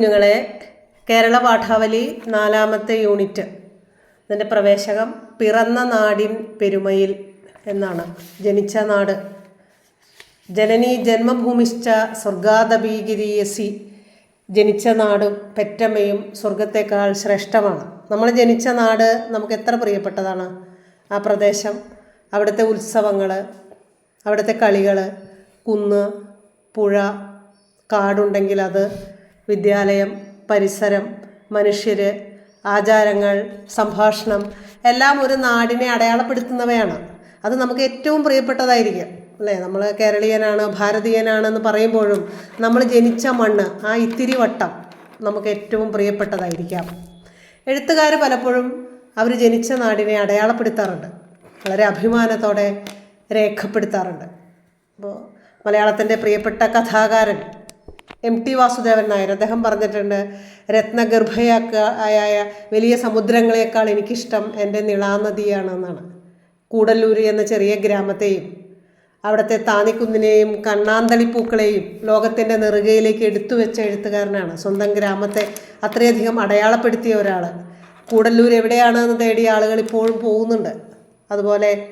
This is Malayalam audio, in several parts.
കുഞ്ഞുങ്ങളെ കേരള പാഠാവലി നാലാമത്തെ യൂണിറ്റ് ഇതിന്റെ പ്രവേശകം പിറന്ന നാടിൻ പെരുമയിൽ എന്നാണ്. ജനിച്ച നാട്. ജനനി ജന്മഭൂമിശ്ച സ്വർഗാദപീഗിരീയസി ജനിച്ച നാടും പെറ്റമ്മയും സ്വർഗത്തേക്കാൾ ശ്രേഷ്ഠമാണ്. നമ്മൾ ജനിച്ച നാട് നമുക്ക് എത്ര പ്രിയപ്പെട്ടതാണ്? ആ പ്രദേശം അവിടുത്തെ ഉത്സവങ്ങൾ അവിടുത്തെ കളികൾ കുന്ന് പുഴ കാടുണ്ടെങ്കിൽ അത് വിദ്യാലയം പരിസരം മനുഷ്യർ ആചാരങ്ങൾ സംഭാഷണം എല്ലാം ഒരു നാടിനെ അടയാളപ്പെടുത്തുന്നവയാണ്. അത് നമുക്ക് ഏറ്റവും പ്രിയപ്പെട്ടതായിരിക്കും അല്ലേ? നമ്മൾ കേരളീയനാണ് ഭാരതീയനാണെന്ന് പറയുമ്പോഴും നമ്മൾ ജനിച്ച മണ്ണ് ആ ഇത്തിരി വട്ടം നമുക്ക് ഏറ്റവും പ്രിയപ്പെട്ടതായിരിക്കാം. എഴുത്തുകാർ പലപ്പോഴും അവർ ജനിച്ച നാടിനെ അടയാളപ്പെടുത്താറുണ്ട്. വളരെ അഭിമാനത്തോടെ രേഖപ്പെടുത്താറുണ്ട്. അപ്പോൾ മലയാളത്തിന്റെ പ്രിയപ്പെട്ട കഥാകാരൻ എം ടി വാസുദേവൻ നായർ. അദ്ദേഹം പറഞ്ഞിട്ടുണ്ട് രത്നഗർഭയായ വലിയ സമുദ്രങ്ങളെക്കാൾ എനിക്കിഷ്ടം എന്റെ നിളാനദിയാണെന്നാണ്. കൂടല്ലൂര് എന്ന ചെറിയ ഗ്രാമത്തെയും അവിടുത്തെ താന്നിക്കുന്നിനെയും കണ്ണാന്തളിപ്പൂക്കളെയും ലോകത്തിന്റെ നെറുകയിലേക്ക് എടുത്തു വെച്ച എഴുത്തുകാരനാണ്. സ്വന്തം ഗ്രാമത്തെ അത്രയധികം അടയാളപ്പെടുത്തിയ ഒരാൾ. കൂടല്ലൂർ എവിടെയാണെന്ന് തേടി ആളുകൾ ഇപ്പോഴും പോകുന്നുണ്ട്. അതുപോലെ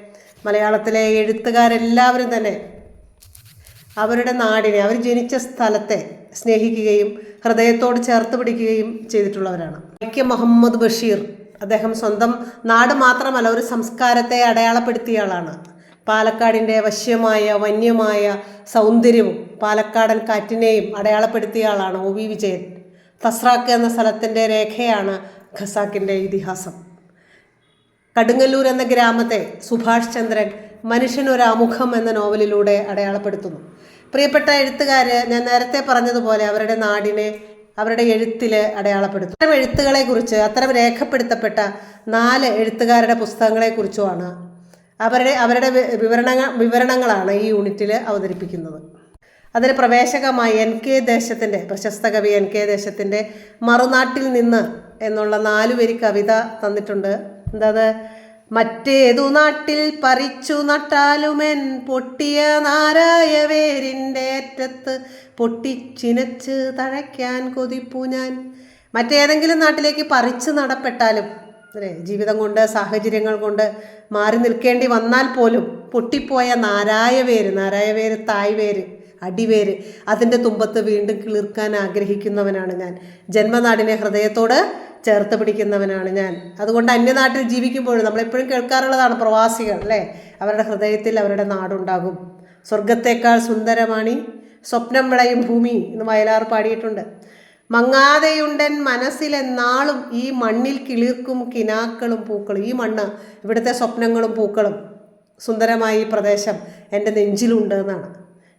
മലയാളത്തിലെ എഴുത്തുകാരെല്ലാവരും തന്നെ അവരുടെ നാടിനെ അവർ ജനിച്ച സ്ഥലത്തെ സ്നേഹിക്കുകയും ഹൃദയത്തോട് ചേർത്ത് പിടിക്കുകയും ചെയ്തിട്ടുള്ളവരാണ്. ഐക്യ മുഹമ്മദ് ബഷീർ അദ്ദേഹം സ്വന്തം നാട് മാത്രമല്ല ഒരു സംസ്കാരത്തെ അടയാളപ്പെടുത്തിയ ആളാണ്. പാലക്കാടിന്റെ വശ്യമായ വന്യമായ സൗന്ദര്യവും പാലക്കാടൻ കാറ്റിനെയും അടയാളപ്പെടുത്തിയ ആളാണ് ഒ വി വിജയൻ. തസ്രാക്ക് എന്ന സ്ഥലത്തിന്റെ രേഖയാണ് ഖസാക്കിന്റെ ഇതിഹാസം. കടുങ്ങല്ലൂർ എന്ന ഗ്രാമത്തെ സുഭാഷ് ചന്ദ്രൻ മനുഷ്യനൊരാമുഖം എന്ന നോവലിലൂടെ അടയാളപ്പെടുത്തുന്നു. പ്രിയപ്പെട്ട എഴുത്തുകാർ ഞാൻ നേരത്തെ പറഞ്ഞതുപോലെ അവരുടെ നാടിനെ അവരുടെ എഴുത്തിൽ അടയാളപ്പെടുത്തും. അത്തരം എഴുത്തുകളെക്കുറിച്ച് അത്തരം രേഖപ്പെടുത്തപ്പെട്ട നാല് എഴുത്തുകാരുടെ പുസ്തകങ്ങളെക്കുറിച്ചുമാണ് അവരുടെ അവരുടെ വിവരണങ്ങൾ വിവരണങ്ങളാണ് ഈ യൂണിറ്റിൽ അവതരിപ്പിക്കുന്നത്. അതിന് പ്രവേശകമായി എൻ കെ ദേശത്തിന്റെ പ്രശസ്ത കവി എൻ കെ ദേശത്തിന്റെ മറുനാട്ടിൽ നിന്ന് എന്നുള്ള നാലു വരി കവിത തന്നിട്ടുണ്ട്. എന്താത്? മറ്റേതു നാട്ടിൽ പറിച്ചു നട്ടാലുമെൻ പൊട്ടിയ നാരായ വേരിന്റെ അറ്റത്ത് പൊട്ടിച്ചിനച്ച് തഴയ്ക്കാൻ കൊതിപ്പു ഞാൻ. മറ്റേതെങ്കിലും നാട്ടിലേക്ക് പറിച്ചു നടപ്പെട്ടാലും അല്ലേ ജീവിതം കൊണ്ട് സാഹചര്യങ്ങൾ കൊണ്ട് മാറി നിൽക്കേണ്ടി വന്നാൽ പോലും പൊട്ടിപ്പോയ നാരായ വേര് നാരായ വേര് തായ് വേര് അടിവേര് അതിന്റെ തുമ്പത്ത് വീണ്ടും കിളിർക്കാൻ ആഗ്രഹിക്കുന്നവനാണ് ഞാൻ. ജന്മനാടിനെ ഹൃദയത്തോട് ചേർത്ത് പിടിക്കുന്നവനാണ് ഞാൻ. അതുകൊണ്ട് അന്യനാട്ടിൽ ജീവിക്കുമ്പോഴും നമ്മളെപ്പോഴും കേൾക്കാറുള്ളതാണ് പ്രവാസികൾ അല്ലേ? അവരുടെ ഹൃദയത്തിൽ അവരുടെ നാടുണ്ടാകും. സ്വർഗത്തേക്കാൾ സുന്ദരമാണി സ്വപ്നം വിളയും ഭൂമി എന്ന് വയലാർ പാടിയിട്ടുണ്ട്. മങ്ങാതെയുണ്ടൻ മനസ്സിലെന്നാളും ഈ മണ്ണിൽ കിളിർക്കും കിനാക്കളും പൂക്കളും. ഈ മണ്ണ് ഇവിടുത്തെ സ്വപ്നങ്ങളും പൂക്കളും. സുന്ദരമായ ഈ പ്രദേശം എന്റെ നെഞ്ചിലുണ്ട് എന്നാണ്.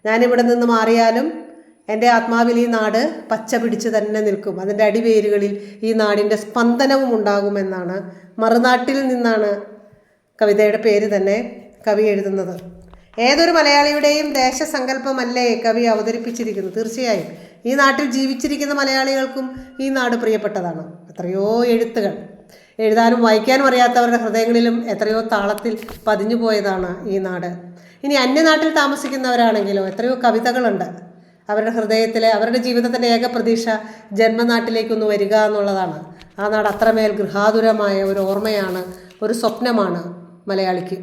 ഞാനിവിടെ നിന്ന് മാറിയാലും എന്റെ ആത്മാവിൽ ഈ നാട് പച്ച പിടിച്ച് തന്നെ നിൽക്കും. അതിന്റെ അടിവേരുകളിൽ ഈ നാടിന്റെ സ്പന്ദനവും ഉണ്ടാകുമെന്നാണ് മറുനാട്ടിൽ നിന്നാണ് കവിതയുടെ പേര് തന്നെ കവി എഴുതുന്നത്. ഏതൊരു മലയാളിയുടെയും ദേശസങ്കല്പമല്ലേ കവി അവതരിപ്പിച്ചിരിക്കുന്നത്? തീർച്ചയായും. ഈ നാട്ടിൽ ജീവിച്ചിരിക്കുന്ന മലയാളികൾക്കും ഈ നാട് പ്രിയപ്പെട്ടതാണ്. എത്രയോ എഴുത്തുകൾ. എഴുതാനും വായിക്കാനും അറിയാത്തവരുടെ ഹൃദയങ്ങളിലും എത്രയോ താളത്തിൽ പതിഞ്ഞു പോയതാണ് ഈ നാട്. ഇനി അന്യനാട്ടിൽ താമസിക്കുന്നവരാണെങ്കിലോ എത്രയോ കവിതകളുണ്ട്. അവരുടെ ഹൃദയത്തിലെ അവരുടെ ജീവിതത്തിന്റെ ഏക പ്രതീക്ഷ ജന്മനാട്ടിലേക്കൊന്ന് വരിക എന്നുള്ളതാണ്. ആ നാട് അത്രമേൽ ഗൃഹാതുരമായ ഒരു ഓർമ്മയാണ് ഒരു സ്വപ്നമാണ് മലയാളിക്ക്.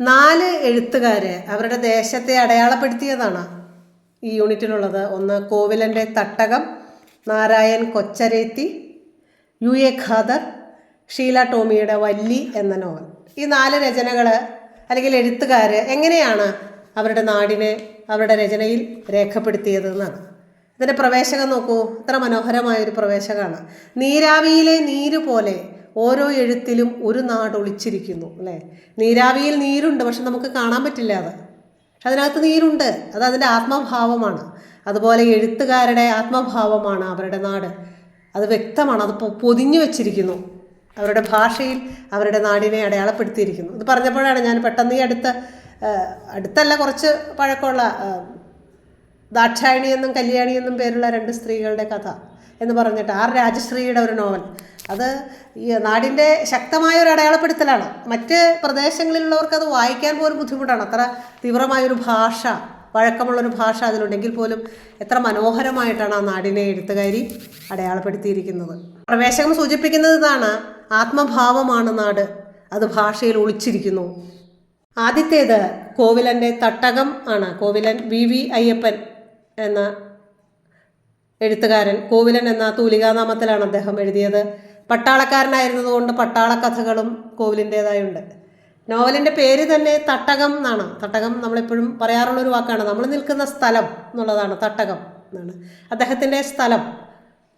നാല് എഴുത്തുകാർ അവരുടെ ദേശത്തെ അടയാളപ്പെടുത്തിയതാണ് ഈ യൂണിറ്റിലുള്ളത്. ഒന്ന് കോവിലന്റെ തട്ടകം നാരായൺ കൊച്ചരേത്തി യു എ ഖാദർ ഷീല ടോമിയുടെ വല്ലി എന്ന നോവൽ. ഈ നാല് രചനകൾ അല്ലെങ്കിൽ എഴുത്തുകാർ എങ്ങനെയാണ് അവരുടെ നാടിനെ അവരുടെ രചനയിൽ രേഖപ്പെടുത്തിയത് എന്നാണ് ഇതിന്റെ പ്രവേശകം നോക്കൂ. ഇത്ര മനോഹരമായൊരു പ്രവേശകമാണ്. നീരാവിയിലെ നീര് പോലെ ഓരോ എഴുത്തിലും ഒരു നാട് ഒളിച്ചിരിക്കുന്നു അല്ലേ? നീരാവിയിൽ നീരുണ്ട് പക്ഷെ നമുക്ക് കാണാൻ പറ്റില്ല അത്. അതിനകത്ത് നീരുണ്ട്. അത് അതിന്റെ ആത്മഭാവമാണ്. അതുപോലെ എഴുത്തുകാരുടെ ആത്മഭാവമാണ് അവരുടെ നാട്. അത് വ്യക്തമാണ്. അത് പൊതിഞ്ഞു വെച്ചിരിക്കുന്നു. അവരുടെ ഭാഷയിൽ അവരുടെ നാടിനെ അടയാളപ്പെടുത്തിയിരിക്കുന്നു. ഇത് പറഞ്ഞപ്പോഴാണ് ഞാൻ പെട്ടെന്ന് ഈ അടുത്ത അടുത്തല്ല കുറച്ച് പഴക്കമുള്ള ദാക്ഷായണിയെന്നും ദാക്ഷായണി എന്നും കല്യാണി എന്നും പേരുള്ള രണ്ട് സ്ത്രീകളുടെ കഥ എന്ന് പറഞ്ഞിട്ട് ആർ രാജശ്രീയുടെ ഒരു നോവൽ. അത് ഈ നാടിന്റെ ശക്തമായ ഒരു അടയാളപ്പെടുത്തലാണ്. മറ്റ് പ്രദേശങ്ങളിലുള്ളവർക്ക് അത് വായിക്കാൻ പോലും ബുദ്ധിമുട്ടാണ്. അത്ര തീവ്രമായൊരു ഭാഷ വഴക്കമുള്ളൊരു ഭാഷ അതിലുണ്ടെങ്കിൽ പോലും എത്ര മനോഹരമായിട്ടാണ് ആ നാടിനെ എഴുത്തുകാരി അടയാളപ്പെടുത്തിയിരിക്കുന്നത്. പ്രവേശകം സൂചിപ്പിക്കുന്നത് ഇതാണ് ആത്മഭാവമാണ് നാട്. അത് ഭാഷയിൽ ഒളിച്ചിരിക്കുന്നു. ആദ്യത്തേത് കോവിലന്റെ തട്ടകം ആണ്. കോവിലൻ വി വി അയ്യപ്പൻ എന്ന എഴുത്തുകാരൻ കോവിലൻ എന്ന തൂലികാനാമത്തിലാണ് അദ്ദേഹം എഴുതിയത്. പട്ടാളക്കാരനായിരുന്നതുകൊണ്ട് പട്ടാള കഥകളും കോവിലിന്റേതായുണ്ട് നോവലിന്റെ പേര് തന്നെ തട്ടകം എന്നാണ്. തട്ടകം നമ്മളെപ്പോഴും പറയാറുള്ളൊരു വാക്കാണ്. നമ്മൾ നിൽക്കുന്ന സ്ഥലം എന്നുള്ളതാണ് തട്ടകം എന്നാണ്. അദ്ദേഹത്തിന്റെ സ്ഥലം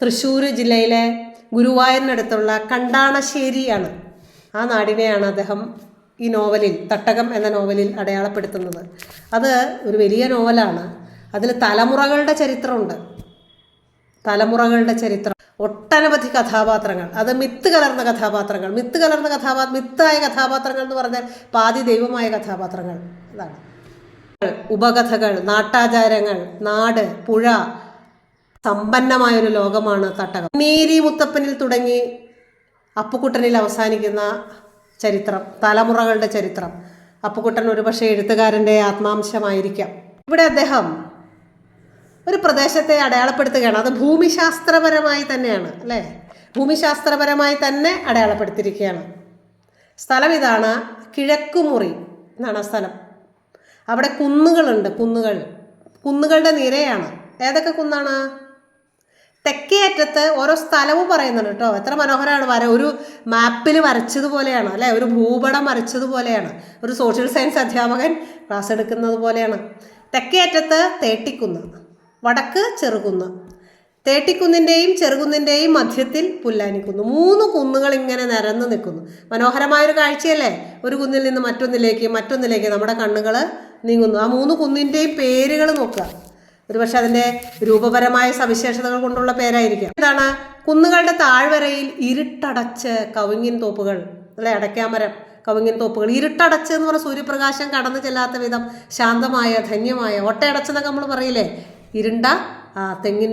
തൃശ്ശൂർ ജില്ലയിലെ ഗുരുവായൂരിനടുത്തുള്ള കണ്ടാണശ്ശേരിയാണ്. ആ നാടിനെയാണ് അദ്ദേഹം ഈ നോവലിൽ തട്ടകം എന്ന നോവലിൽ അടയാളപ്പെടുത്തുന്നത്. അത് ഒരു വലിയ നോവലാണ്. അതിൽ തലമുറകളുടെ ചരിത്രമുണ്ട്. തലമുറകളുടെ ചരിത്രം. ഒട്ടനവധി കഥാപാത്രങ്ങൾ. അത് മിത്ത് കലർന്ന കഥാപാത്രങ്ങൾ. മിത്ത് കലർന്ന കഥാപാ മിത്തായ കഥാപാത്രങ്ങൾ എന്ന് പറഞ്ഞാൽ പാതി ദൈവമായ കഥാപാത്രങ്ങൾ. അതാണ്. ഉപകഥകൾ നാട്ടാചാരങ്ങൾ നാട് പുഴ സമ്പന്നമായൊരു ലോകമാണ് തട്ടകം. മേരി മുത്തപ്പനിൽ തുടങ്ങി അപ്പുക്കുട്ടനിൽ അവസാനിക്കുന്ന ചരിത്രം തലമുറകളുടെ ചരിത്രം. അപ്പുക്കുട്ടൻ ഒരുപക്ഷെ എഴുത്തുകാരന്റെ ആത്മാംശമായിരിക്കാം. ഇവിടെ അദ്ദേഹം ഒരു പ്രദേശത്തെ അടയാളപ്പെടുത്തുകയാണ്. അത് ഭൂമിശാസ്ത്രപരമായി തന്നെയാണ് അല്ലേ? ഭൂമിശാസ്ത്രപരമായി തന്നെ അടയാളപ്പെടുത്തിയിരിക്കുകയാണ്. സ്ഥലം ഇതാണ് കിഴക്കുമുറി എന്നാണ് സ്ഥലം. അവിടെ കുന്നുകളുണ്ട് കുന്നുകൾ. കുന്നുകളുടെ നിരയാണ്. ഏതൊക്കെ കുന്നാണ്? തെക്കേ അറ്റത്ത് ഓരോ സ്ഥലവും പറയുന്നുണ്ട് കേട്ടോ. എത്ര മനോഹരമാണ് വര. ഒരു മാപ്പിൽ വരച്ചതുപോലെയാണ് അല്ലേ? ഒരു ഭൂപടം വരച്ചതുപോലെയാണ്. ഒരു സോഷ്യൽ സയൻസ് അധ്യാപകൻ ക്ലാസ് എടുക്കുന്നത് പോലെയാണ്. തെക്കേ അറ്റത്ത് തേട്ടിക്കുന്ന് വടക്ക് ചെറുകുന്ന്. തേട്ടിക്കുന്നിന്റെയും ചെറുകുന്നിന്റെയും മധ്യത്തിൽ പുല്ലാനിക്കുന്നു. മൂന്ന് കുന്നുകൾ ഇങ്ങനെ നിരന്ന് നിൽക്കുന്നു. മനോഹരമായൊരു കാഴ്ചയല്ലേ? ഒരു കുന്നിൽ നിന്ന് മറ്റൊന്നിലേക്ക് മറ്റൊന്നിലേക്ക് നമ്മുടെ കണ്ണുകൾ നീങ്ങുന്നു. ആ മൂന്ന് കുന്നിന്റെയും പേരുകൾ നോക്കുക. ഒരുപക്ഷെ അതിന്റെ രൂപപരമായ സവിശേഷതകൾ കൊണ്ടുള്ള പേരായിരിക്കാം. എന്താണ് കുന്നുകളുടെ താഴ്വരയിൽ ഇരുട്ടടച്ച് കവുങ്ങിൻ തോപ്പുകൾ അല്ലെ അടയ്ക്കാമരം കവുങ്ങിൻ തോപ്പുകൾ. ഇരുട്ടടച്ച് എന്ന് പറഞ്ഞാൽ സൂര്യപ്രകാശം കടന്നു ചെല്ലാത്ത വിധം ശാന്തമായ ധന്യമായ ഒട്ടയടച്ചെന്നൊക്കെ നമ്മൾ പറയില്ലേ? ഇരുണ്ട തെങ്ങിൻ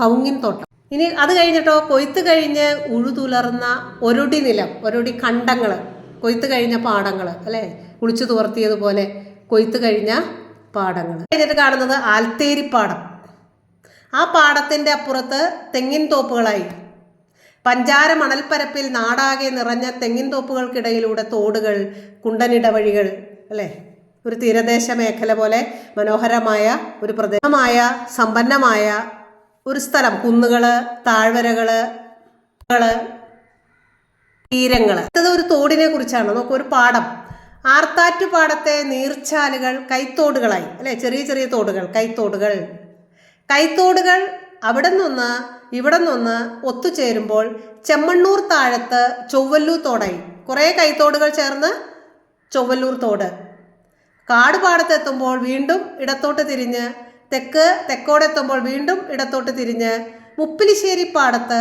കവുങ്ങിൻ തോട്ടം. ഇനി അത് കഴിഞ്ഞിട്ടോ കൊയ്ത്ത് കഴിഞ്ഞ് ഉഴുതുലർന്ന ഒരുടി നിലം ഒരുടി കണ്ടങ്ങൾ കൊയ്ത്ത് കഴിഞ്ഞ പാടങ്ങൾ അല്ലേ? കുളിച്ചു തുവർത്തിയതുപോലെ കൊയ്ത്ത് കഴിഞ്ഞ പാടങ്ങൾ കഴിഞ്ഞിട്ട് കാണുന്നത് ആൽത്തേരിപ്പാടം ആ പാടത്തിന്റെ അപ്പുറത്ത് തെങ്ങിൻ തോപ്പുകളായി. പഞ്ചാര മണൽപ്പരപ്പിൽ നാടാകെ നിറഞ്ഞ തെങ്ങിൻ തോപ്പുകൾക്കിടയിലൂടെ തോടുകൾ കുണ്ടനിടവഴികൾ അല്ലേ? ഒരു തീരദേശ മേഖല പോലെ മനോഹരമായ ഒരു പ്രദേശമായ സമ്പന്നമായ ഒരു സ്ഥലം. കുന്നുകൾ താഴ്വരകൾ കൾ, തീരങ്ങൾ. അടുത്തത് ഒരു തോടിനെ കുറിച്ചാണ്. നോക്കൂ ഒരു പാടം ആർത്താറ്റു പാടത്തെ നീർച്ചാലുകൾ കൈത്തോടുകളായി. അല്ലെ? ചെറിയ ചെറിയ തോടുകൾ കൈത്തോടുകൾ. കൈത്തോടുകൾ അവിടെ നിന്ന് ഇവിടെ നിന്ന് ഒത്തുചേരുമ്പോൾ ചെമ്മണ്ണൂർ താഴത്ത് ചൊവ്വല്ലൂർ തോടായി. കുറേ കൈത്തോടുകൾ ചേർന്ന് ചൊവ്വല്ലൂർ തോട്. കാട് പാടത്തെത്തുമ്പോൾ വീണ്ടും ഇടത്തോട്ട് തിരിഞ്ഞ് തെക്ക് തെക്കോടെത്തുമ്പോൾ വീണ്ടും ഇടത്തോട്ട് തിരിഞ്ഞ് മുപ്പിലിശ്ശേരി പാടത്ത്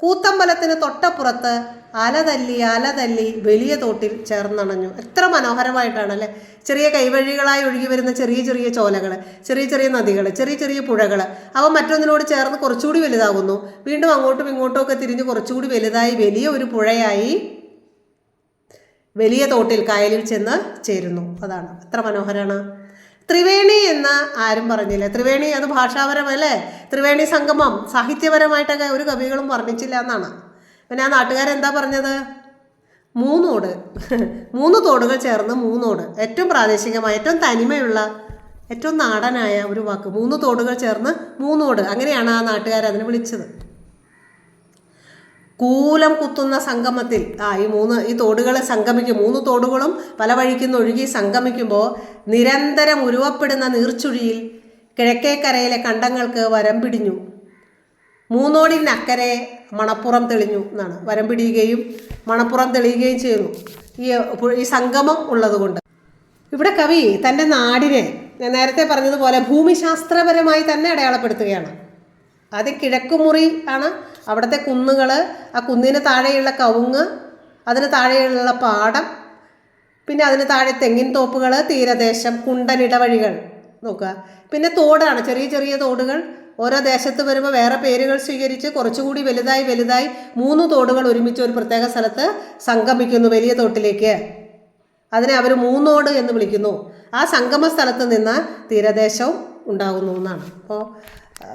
കൂത്തമ്പലത്തിന് തൊട്ടപ്പുറത്ത് അലതല്ലി അലതല്ലി വലിയ തോട്ടിൽ ചേർന്നണഞ്ഞു. എത്ര മനോഹരമായിട്ടാണ് അല്ലേ ചെറിയ കൈവഴികളായി ഒഴുകി വരുന്ന ചെറിയ ചെറിയ ചോലകൾ ചെറിയ ചെറിയ നദികൾ ചെറിയ ചെറിയ പുഴകൾ അവ മറ്റൊന്നിനോട് ചേർന്ന് കുറച്ചുകൂടി വലുതാകുന്നു വീണ്ടും അങ്ങോട്ടും ഇങ്ങോട്ടും ഒക്കെ തിരിഞ്ഞ് കുറച്ചുകൂടി വലുതായി വലിയ ഒരു പുഴയായി വലിയ തോട്ടിൽ കായലിൽ ചെന്ന് ചേരുന്നു. അതാണ്. എത്ര മനോഹരമാണ് ത്രിവേണി എന്ന് ആരും പറഞ്ഞില്ല? ത്രിവേണി അത് ഭാഷാപരമല്ലേ? ത്രിവേണി സംഗമം സാഹിത്യപരമായിട്ടൊക്കെ ഒരു കവികളും വർണിച്ചില്ല എന്നാണ്. പിന്നെ ആ നാട്ടുകാരെന്താ പറഞ്ഞത്? മൂന്നോട്. മൂന്ന് തോടുകൾ ചേർന്ന് മൂന്നോട്. ഏറ്റവും പ്രാദേശികമായ ഏറ്റവും തനിമയുള്ള ഏറ്റവും നാടനായ ഒരു വാക്ക്. മൂന്ന് തോടുകൾ ചേർന്ന് മൂന്നോട്. അങ്ങനെയാണ് ആ നാട്ടുകാർ അതിനെ വിളിച്ചത്. കൂലം കുത്തുന്ന സംഗമത്തിൽ ആ ഈ മൂന്ന് ഈ തോടുകളെ സംഗമിക്കും. മൂന്ന് തോടുകളും പല വഴിക്കുന്ന ഒഴുകി സംഗമിക്കുമ്പോൾ നിരന്തരം ഉരുവപ്പെടുന്ന നീർച്ചുഴിയിൽ കിഴക്കേക്കരയിലെ കണ്ടങ്ങൾക്ക് വരം പിടിഞ്ഞു. മൂന്നോടിനക്കരെ മണപ്പുറം തെളിഞ്ഞു എന്നാണ്. വരം പിടിയുകയും മണപ്പുറം തെളിയുകയും ചെയ്യുന്നു ഈ ഈ സംഗമം ഉള്ളതുകൊണ്ട്. ഇവിടെ കവി തന്റെ നാടിനെ ഞാൻ നേരത്തെ പറഞ്ഞതുപോലെ ഭൂമിശാസ്ത്രപരമായി തന്നെ അടയാളപ്പെടുത്തുകയാണ്. അത് കിഴക്കുമുറി ആണ്. അവിടുത്തെ കുന്നുകൾ ആ കുന്നിന് താഴെയുള്ള കവുങ്ങ് അതിന് താഴെയുള്ള പാടം പിന്നെ അതിന് താഴെ തെങ്ങിൻ തോപ്പുകൾ തീരദേശം കുണ്ടനിടവഴികൾ നോക്കുക. പിന്നെ തോടാണ് ചെറിയ ചെറിയ തോടുകൾ. ഓരോ ദേശത്ത് വരുമ്പോൾ വേറെ പേരുകൾ സ്വീകരിച്ച് കുറച്ചുകൂടി വലുതായി വലുതായി മൂന്ന് തോടുകൾ ഒരുമിച്ച് ഒരു പ്രത്യേക സ്ഥലത്ത് സംഗമിക്കുന്നു വലിയ തോട്ടിലേക്ക്. അതിനെ അവർ മൂന്നോട് എന്ന് വിളിക്കുന്നു. ആ സംഗമ സ്ഥലത്ത് നിന്ന് തീരദേശവും ഉണ്ടാകുന്നു എന്നാണ്. അപ്പോൾ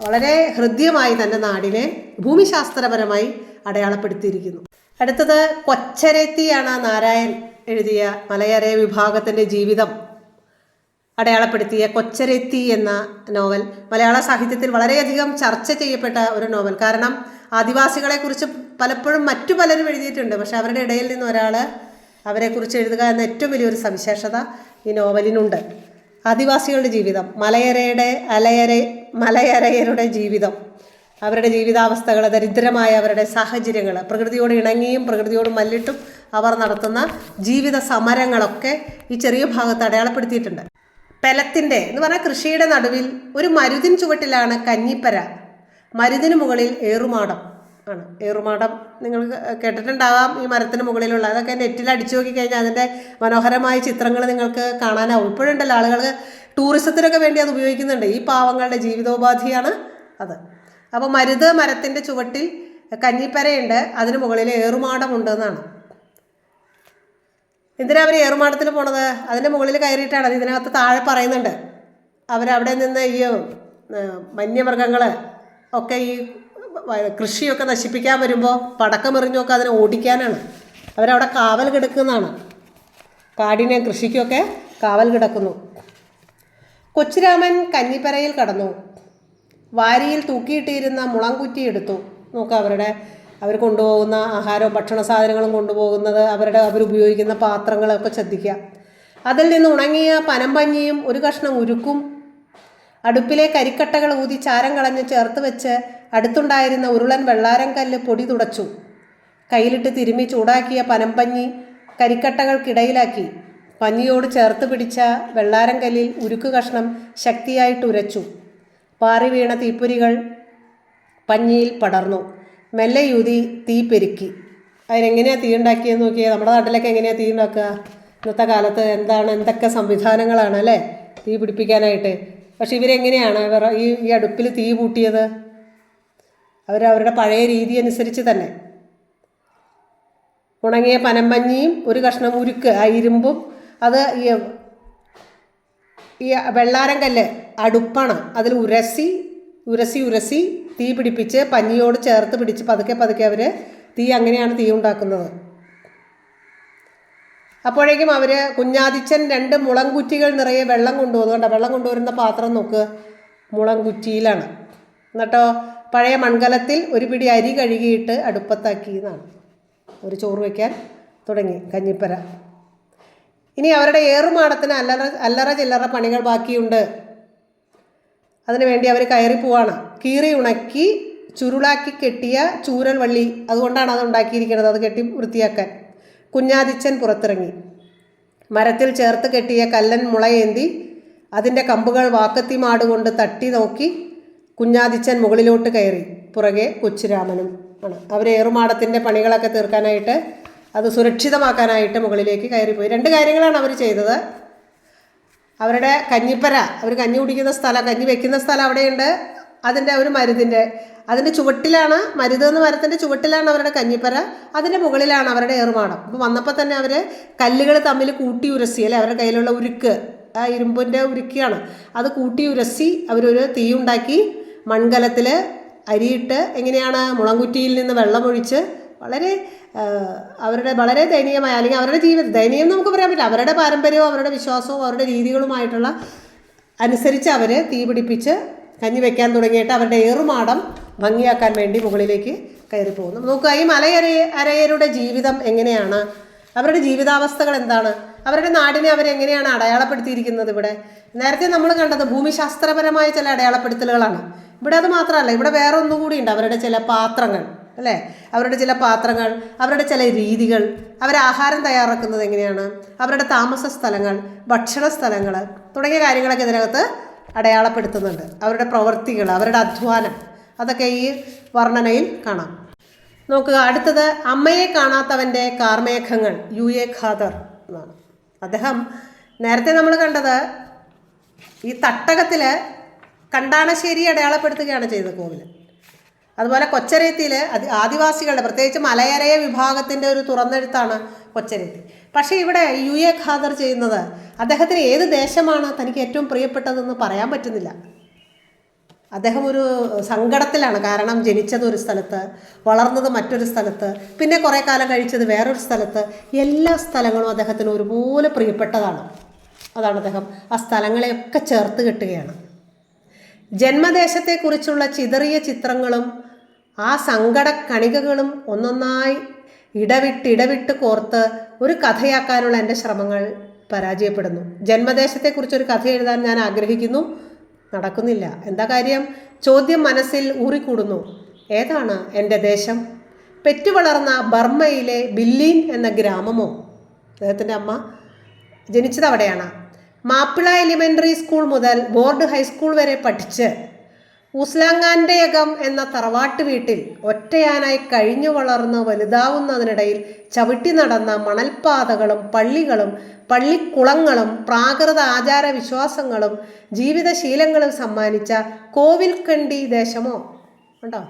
വളരെ ഹൃദ്യമായി തന്റെ നാടിനെ ഭൂമിശാസ്ത്രപരമായി അടയാളപ്പെടുത്തിയിരിക്കുന്നു. അടുത്തത് കൊച്ചരത്തിയാണ് നാരായൺ എഴുതിയ മലയറേ വിഭാഗത്തിന്റെ ജീവിതം. അടയാളപ്പെടുത്തിയ കൊച്ചരെത്തി എന്ന നോവൽ. മലയാള സാഹിത്യത്തിൽ വളരെയധികം ചർച്ച ചെയ്യപ്പെട്ട ഒരു നോവൽ. കാരണം ആദിവാസികളെക്കുറിച്ച് പലപ്പോഴും മറ്റു പലരും എഴുതിയിട്ടുണ്ട്. പക്ഷെ അവരുടെ ഇടയിൽ നിന്ന് ഒരാൾ അവരെക്കുറിച്ച് എഴുതുക എന്ന ഏറ്റവും വലിയൊരു സവിശേഷത ഈ നോവലിനുണ്ട്. ആദിവാസികളുടെ ജീവിതം മലയരയുടെ അലയര മലയരയരുടെ ജീവിതം അവരുടെ ജീവിതാവസ്ഥകൾ ദരിദ്രമായ അവരുടെ സാഹചര്യങ്ങൾ പ്രകൃതിയോട് ഇണങ്ങിയും പ്രകൃതിയോട് മല്ലിട്ടും അവർ നടത്തുന്ന ജീവിത സമരങ്ങളൊക്കെ ഈ ചെറിയ ഭാഗത്ത് അടയാളപ്പെടുത്തിയിട്ടുണ്ട്. പെലത്തിന്റെ എന്ന് പറഞ്ഞാൽ കൃഷിയുടെ നടുവിൽ ഒരു മരുതിൻ ചുവട്ടിലാണ് കഞ്ഞിപ്പര. മരുതിന് മുകളിൽ ഏറുമാടം ആണ്. ഏറുമാടം നിങ്ങൾ കേട്ടിട്ടുണ്ടാവാം ഈ മരത്തിന് മുകളിലുള്ള. അതൊക്കെ നെറ്റിൽ അടിച്ചു നോക്കി കഴിഞ്ഞാൽ അതിന്റെ മനോഹരമായ ചിത്രങ്ങൾ നിങ്ങൾക്ക് കാണാനാവും. ഇപ്പോഴുണ്ടല്ലോ ആളുകൾ ടൂറിസത്തിനൊക്കെ വേണ്ടി അത് ഉപയോഗിക്കുന്നുണ്ട്. ഈ പാവങ്ങളുടെ ജീവിതോപാധിയാണ് അത്. അപ്പോൾ മരുത് മരത്തിന്റെ ചുവട്ടിൽ കഞ്ഞിപ്പരയുണ്ട്. അതിന് മുകളിൽ ഏറുമാടമുണ്ട് എന്നാണ്. എന്തിനാ അവർ ഏറുമാടത്തിൽ പോണത്? അതിന്റെ മുകളിൽ കയറിയിട്ടാണ് അത് ഇതിനകത്ത് താഴെ പറയുന്നുണ്ട്. അവരവിടെ നിന്ന് ഈ വന്യമൃഗങ്ങൾ ഒക്കെ ഈ കൃഷിയൊക്കെ നശിപ്പിക്കാൻ വരുമ്പോൾ പടക്കമെറിഞ്ഞൊക്കെ അതിനെ ഓടിക്കാനാണ്. അവരവിടെ കാവൽ കിടക്കുന്നതാണ്. കാടിനെ കൃഷിക്കൊക്കെ കാവൽ കിടക്കുന്നു. കൊച്ചുരാമൻ കഞ്ഞിപ്പരയിൽ കടന്നു. വാരിയിൽ തൂക്കിയിട്ടിരുന്ന മുളംകുറ്റി എടുത്തു. നോക്കുക അവരുടെ അവർ കൊണ്ടുപോകുന്ന ആഹാരവും ഭക്ഷണ സാധനങ്ങളും കൊണ്ടുപോകുന്നത് അവരുടെ അവരുപയോഗിക്കുന്ന പാത്രങ്ങളൊക്കെ ശ്രദ്ധിക്കുക. അതിൽ നിന്ന് ഉണങ്ങിയ പനമ്പഞ്ഞിയും ഒരു കഷ്ണം ഉരുക്കും. അടുപ്പിലെ കരിക്കട്ടകൾ ഊതി ചാരം കളഞ്ഞ് ചേർത്ത് വെച്ച് അടുത്തുണ്ടായിരുന്ന ഉരുളൻ വെള്ളാരം കല്ല് പൊടി തുടച്ചു. കയ്യിലിട്ട് തിരുമ്മി ചൂടാക്കിയ പനമ്പഞ്ഞി കരിക്കട്ടകൾക്കിടയിലാക്കി. പഞ്ഞിയോട് ചേർത്ത് പിടിച്ച വെള്ളാരം കല്ലിൽ ഉരുക്ക് കഷ്ണം ശക്തിയായിട്ട് ഉരച്ചു. പാറി വീണ തീപ്പൊരികൾ പഞ്ഞിയിൽ പടർന്നു. മെല്ലെ യൂതി തീ പെരുക്കി. അതിനെങ്ങനെയാണ് തീ ഉണ്ടാക്കിയെന്ന് നോക്കിയാൽ നമ്മുടെ നാട്ടിലൊക്കെ എങ്ങനെയാണ് തീ ഉണ്ടാക്കുക? ഇന്നത്തെ കാലത്ത് എന്താണ് എന്തൊക്കെ സംവിധാനങ്ങളാണ് അല്ലേ? തീ പിടിപ്പിക്കാനായിട്ട്. പക്ഷെ ഇവരെങ്ങനെയാണ് ഇവർ ഈ ഈ അടുപ്പിൽ തീ പൂട്ടിയത് അവർ അവരുടെ പഴയ രീതി അനുസരിച്ച് തന്നെ. ഉണങ്ങിയ പനമ്പഞ്ഞിയും ഒരു കഷ്ണം ഉരുക്ക് ആ ഇരുമ്പും അത് ഈ ഈ വെള്ളാരം കല്ല് അടുപ്പാണ്. അതിൽ ഉരസി ഉരസി ഉരസി തീ പിടിപ്പിച്ച് പഞ്ഞിയോട് ചേർത്ത് പിടിച്ച് പതുക്കെ പതുക്കെ അവർ തീ അങ്ങനെയാണ് തീ ഉണ്ടാക്കുന്നത്. അപ്പോഴേക്കും അവർ കുഞ്ഞാതിച്ചൻ രണ്ട് മുളംകുറ്റികൾ നിറയെ വെള്ളം കൊണ്ടുപോകുന്നുണ്ട് വെള്ളം കൊണ്ടുവരുന്ന പാത്രം നോക്ക്. മുളംകുറ്റിയിലാണ് എന്നിട്ടോ പഴയ മൺകലത്തിൽ ഒരു പിടി അരി കഴുകിയിട്ട് അടുപ്പത്താക്കി എന്നാണ്. ഒരു ചോറ് വയ്ക്കാൻ തുടങ്ങി. കഞ്ഞിപ്പര. ഇനി അവരുടെ ഏറുമാടത്തിന് അല്ലറ അല്ലറ ചില്ലറ പണികൾ ബാക്കിയുണ്ട്. അതിനുവേണ്ടി അവർ കയറി പോവാണ്. കീറി ഉണക്കി ചുരുളാക്കി കെട്ടിയ ചൂരൽ വള്ളി അതുകൊണ്ടാണ് അത് ഉണ്ടാക്കിയിരിക്കുന്നത്. അത് കെട്ടി വൃത്തിയാക്കാൻ. കുഞ്ഞാതിച്ചൻ പുറത്തിറങ്ങി. മരത്തിൽ ചേർത്ത് കെട്ടിയ കല്ലൻ മുളയേന്തി അതിന്റെ കമ്പുകൾ വാക്കത്തി മാടുകൊണ്ട് തട്ടി നോക്കി കുഞ്ഞാതിച്ചൻ മുകളിലോട്ട് കയറി. പുറകെ കൊച്ചുരാമനും ആണ്. അവർ ഏറുമാടത്തിന്റെ പണികളൊക്കെ തീർക്കാനായിട്ട് അത് സുരക്ഷിതമാക്കാനായിട്ട് മുകളിലേക്ക് കയറിപ്പോയി. രണ്ട് കാര്യങ്ങളാണ് അവർ ചെയ്തത്. അവരുടെ കഞ്ഞിപ്പര അവർ കഞ്ഞി കുടിക്കുന്ന സ്ഥലം കഞ്ഞി വെക്കുന്ന സ്ഥലം അവിടെയുണ്ട്. അതിന്റെ ഒരു മരുതിന്റെ അതിന്റെ ചുവട്ടിലാണ് മരുത് എന്ന മരത്തിന്റെ ചുവട്ടിലാണ് അവരുടെ കഞ്ഞിപ്പര അതിന്റെ മുകളിലാണ് അവരുടെ ഏറുമാടം. അപ്പോൾ വന്നപ്പോൾ തന്നെ അവർ കല്ലുകൾ തമ്മിൽ കൂട്ടി ഉരസി അല്ലെ? അവരുടെ കയ്യിലുള്ള ഉരുക്ക് ആ ഇരുമ്പിന്റെ ഉരുക്കിയാണ്. അത് കൂട്ടി ഉരസി അവരൊരു തീ ഉണ്ടാക്കി മൺകലത്തിൽ അരിയിട്ട് എങ്ങനെയാണ് മുളങ്കുറ്റിയിൽ നിന്ന് വെള്ളമൊഴിച്ച് വളരെ അവരുടെ വളരെ ദയനീയമായ അല്ലെങ്കിൽ അവരുടെ ജീവിതം ദയനീയം നമുക്ക് പറയാൻ പറ്റില്ല. അവരുടെ പാരമ്പര്യവും അവരുടെ വിശ്വാസവും അവരുടെ രീതികളുമായിട്ടുള്ള അനുസരിച്ച് അവർ തീ പിടിപ്പിച്ച് കഞ്ഞി വെക്കാൻ തുടങ്ങിയിട്ട് അവരുടെ ഏറുമാടം ഭംഗിയാക്കാൻ വേണ്ടി മുകളിലേക്ക് കയറി പോകുന്നു. നോക്കുക ഈ മലയര അരയരുടെ ജീവിതം എങ്ങനെയാണ്? അവരുടെ ജീവിതാവസ്ഥകൾ എന്താണ്? അവരുടെ നാടിനെ അവരെങ്ങനെയാണ് അടയാളപ്പെടുത്തിയിരിക്കുന്നത് ഇവിടെ? നേരത്തെ നമ്മൾ കണ്ടത് ഭൂമിശാസ്ത്രപരമായ ചില അടയാളപ്പെടുത്തലുകളാണ്. ഇവിടെ അത് മാത്രമല്ല ഇവിടെ വേറെ ഒന്നും കൂടിയുണ്ട് അവരുടെ ചില പാത്രങ്ങൾ. അല്ലേ? അവരുടെ ചില പാത്രങ്ങൾ അവരുടെ ചില രീതികൾ അവർ ആഹാരം തയ്യാറാക്കുന്നത് എങ്ങനെയാണ്? അവരുടെ താമസ സ്ഥലങ്ങൾ ഭക്ഷണ സ്ഥലങ്ങൾ തുടങ്ങിയ കാര്യങ്ങളൊക്കെ ഇതിനകത്ത് അടയാളപ്പെടുത്തുന്നുണ്ട്. അവരുടെ പ്രവൃത്തികൾ അവരുടെ അധ്വാനം അതൊക്കെ ഈ വർണനയിൽ കാണാം. നോക്കുക അടുത്തത് അമ്മയെ കാണാത്തവന്റെ കാർമേഘങ്ങൾ യു എ ഖാദർ എന്നാണ്. അദ്ദേഹം നേരത്തെ നമ്മൾ കണ്ടത് ഈ തട്ടകത്തിൽ കണ്ടാണശ്ശേരി അടയാളപ്പെടുത്തുകയാണ് ചെയ്തത് കോവിൽ അതുപോലെ കൊച്ചരേത്തിയിൽ ആദിവാസികളുടെ പ്രത്യേകിച്ച് മലയരയ വിഭാഗത്തിന്റെ ഒരു തുറന്നെഴുത്താണ് കൊച്ചനെത്തി പക്ഷേ ഇവിടെ യു എ ഖാദർ ചെയ്യുന്നത് അദ്ദേഹത്തിന് ഏത് ദേശമാണ് തനിക്ക് ഏറ്റവും പ്രിയപ്പെട്ടതെന്ന് പറയാൻ പറ്റുന്നില്ല. അദ്ദേഹം ഒരു സങ്കടത്തിലാണ് കാരണം ജനിച്ചത് ഒരു സ്ഥലത്ത് വളർന്നത് മറ്റൊരു സ്ഥലത്ത് പിന്നെ കുറേ കാലം കഴിച്ചത് വേറൊരു സ്ഥലത്ത്. എല്ലാ സ്ഥലങ്ങളും അദ്ദേഹത്തിന് ഒരുപോലെ പ്രിയപ്പെട്ടതാണ്. അതാണ് അദ്ദേഹം ആ സ്ഥലങ്ങളെയൊക്കെ ചേർത്ത് കെട്ടുകയാണ്. ജന്മദേശത്തെക്കുറിച്ചുള്ള ചിതറിയ ചിത്രങ്ങളും ആ സങ്കട കണികകളും ഒന്നൊന്നായി ഇടവിട്ട് ഇടവിട്ട് കോർത്ത് ഒരു കഥയാക്കാനുള്ള എന്റെ ശ്രമങ്ങൾ പരാജയപ്പെടുന്നു. ജന്മദേശത്തെക്കുറിച്ചൊരു കഥ എഴുതാൻ ഞാൻ ആഗ്രഹിക്കുന്നു. നടക്കുന്നില്ല. എന്താ കാര്യം? ചോദ്യം മനസ്സിൽ ഊറിക്കൂടുന്നു. ഏതാണ് എന്റെ ദേശം? പെറ്റു വളർന്ന ബർമ്മയിലെ ബില്ലീൻ എന്ന ഗ്രാമമോ? അദ്ദേഹത്തിന്റെ അമ്മ ജനിച്ചത് അവിടെയാണ്. മാപ്പിള എലിമെന്ററി സ്കൂൾ മുതൽ ബോർഡ് ഹൈസ്കൂൾ വരെ പഠിച്ച് ഉസ്ലാങ്ങാന്റെയകം എന്ന തറവാട്ട് വീട്ടിൽ ഒറ്റയാനായി കഴിഞ്ഞു വളർന്ന് വലുതാവുന്നതിനിടയിൽ ചവിട്ടി നടന്ന മണൽപ്പാതകളും പള്ളികളും പള്ളിക്കുളങ്ങളും പ്രാകൃത ആചാര വിശ്വാസങ്ങളും ജീവിതശീലങ്ങളും സമ്മാനിച്ച കോവിൽക്കണ്ടി ദേശമോ? ഉണ്ടോ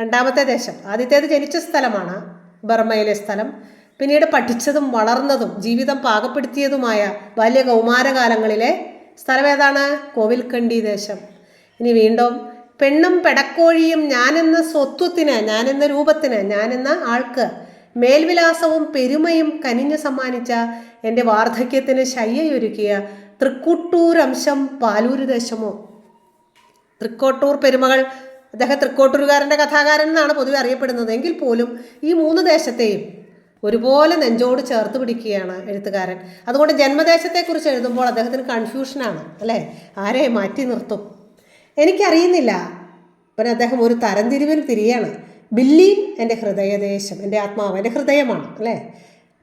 രണ്ടാമത്തെ ദേശം. ആദ്യത്തേത് ജനിച്ച സ്ഥലമാണ് ബർമയിലെ സ്ഥലം. പിന്നീട് പഠിച്ചതും വളർന്നതും ജീവിതം പാകപ്പെടുത്തിയതുമായ ബാല്യകൗമാരകാലങ്ങളിലെ സ്ഥലം ഏതാണ് കോവിൽക്കണ്ടി ദേശം. ഇനി വീണ്ടും പെണ്ണും പെടക്കോഴിയും ഞാനെന്ന സ്വത്വത്തിന് ഞാനെന്ന രൂപത്തിന് ഞാനെന്ന ആൾക്ക് മേൽവിലാസവും പെരുമയും കനിഞ്ഞു സമ്മാനിച്ച എന്റെ വാർദ്ധക്യത്തിന് ശയ്യയൊരുക്കിയ തൃക്കൂട്ടൂരംശം പാലൂര് ദേശമോ? തൃക്കോട്ടൂർ പെരുമകൾ. അദ്ദേഹം തൃക്കോട്ടൂരുകാരന്റെ കഥാകാരൻ എന്നാണ് പൊതുവെ അറിയപ്പെടുന്നത്. എങ്കിൽ പോലും ഈ മൂന്ന് ദേശത്തെയും ഒരുപോലെ നെഞ്ചോട് ചേർത്ത് പിടിക്കുകയാണ് എഴുത്തുകാരൻ. അതുകൊണ്ട് ജന്മദേശത്തെക്കുറിച്ച് എഴുതുമ്പോൾ അദ്ദേഹത്തിന് കൺഫ്യൂഷനാണ് അല്ലേ? ആരെ മാറ്റി നിർത്തും. എനിക്കറിയുന്നില്ല. പിന്നെ അദ്ദേഹം ഒരു തരംതിരിവിൽ തിരിയാണ്. ബില്ലീൻ എന്റെ ഹൃദയദേശം എന്റെ ആത്മാവ് എന്റെ ഹൃദയമാണ് അല്ലേ?